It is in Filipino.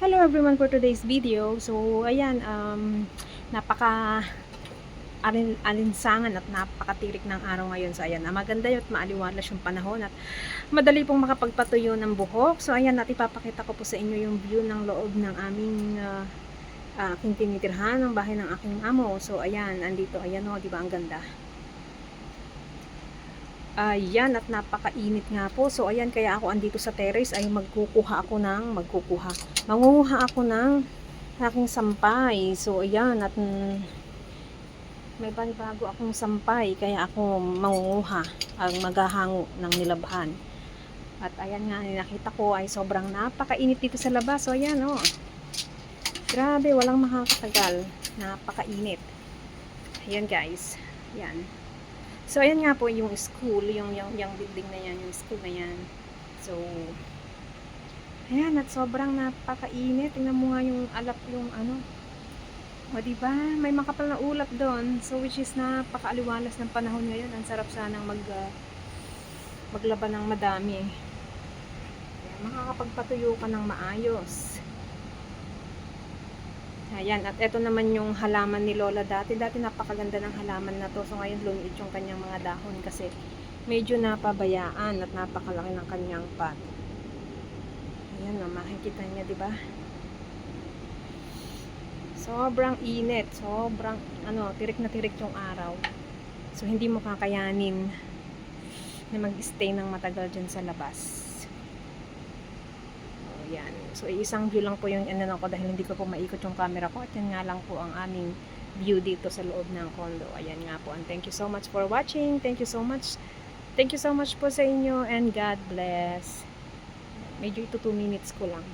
Hello everyone for today's video. So, ayan, um, napaka alin, alinsangan at napakatirik ng araw ngayon. So, ayan, maganda at maaliwalas yung panahon at madali pong makapagpatuyo ng buhok. So, ayan, at ipapakita ko po sa inyo yung view ng loob ng aming uh, aking tinitirhan, ng bahay ng aking amo. So, ayan, andito, ayan o, di ba, ang ganda. Ayan, at napakainit nga po. So, ayan, kaya ako andito sa terrace ay magkukuha ako ng, magkukuha, mangunguha ako ng aking sampay. So, ayan, at mm, may bago akong sampay, kaya ako mangunguha ang maghahango ng nilabhan. At ayan nga, nakita ko ay sobrang napakainit dito sa labas. So, ayan, oh. Grabe, walang makakatagal. Napakainit. Ayan, guys. Ayan. So, ayan nga po yung school, yung, yung, yung building na yan, yung school na yan. So, ayan, at sobrang napakainit. Tingnan mo nga yung alap yung ano. O, diba? May makapal na ulap doon. So, which is napakaaliwalas ng panahon ngayon. Ang sarap sanang mag, uh, maglaban ng madami. Ayan, makakapagpatuyo ka ng maayos. Ayan, at ito naman yung halaman ni Lola dati. Dati napakaganda ng halaman na to. So ngayon lumiit yung kanyang mga dahon kasi medyo napabayaan at napakalaki ng kanyang pot. Ayan na, makikita niya, di ba? Sobrang init, sobrang ano, tirik na tirik yung araw. So hindi mo kakayanin na mag-stay ng matagal dyan sa labas. Yan. So, isang view lang po yung ano ko dahil hindi ko po maikot yung camera ko. At yan nga lang po ang aming view dito sa loob ng condo. Ayan nga po. And thank you so much for watching. Thank you so much. Thank you so much po sa inyo and God bless. Medyo ito 2 minutes ko lang.